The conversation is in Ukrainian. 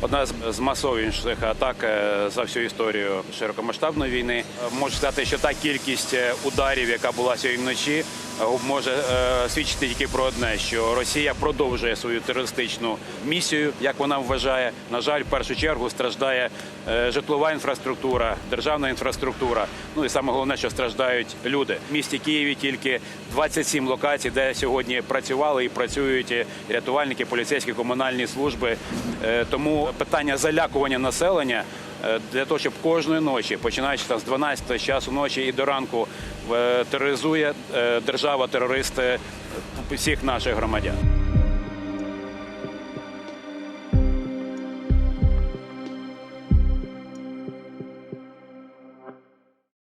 одна з, масовіших атак е, за всю історію широкомасштабної війни. Е, Можу сказати, що та кількість е, ударів, яка була сьогодні вночі, може е, свідчити тільки про одне, що Росія продовжує свою терористичну місію, як вона вважає. На жаль, в першу чергу страждає е, житлова інфраструктура, державна інфраструктура. Ну і саме головне, що страждають люди. В місті Києві тільки 27 локацій, де сьогодні працювали і працюють рятувальники, поліцейські, комунальні служби. Е, Тому питання залякування населення е, для того, щоб кожної ночі, починаючи там з 12 часу ночі і до ранку, е, тероризує е, держава терористи всіх наших громадян.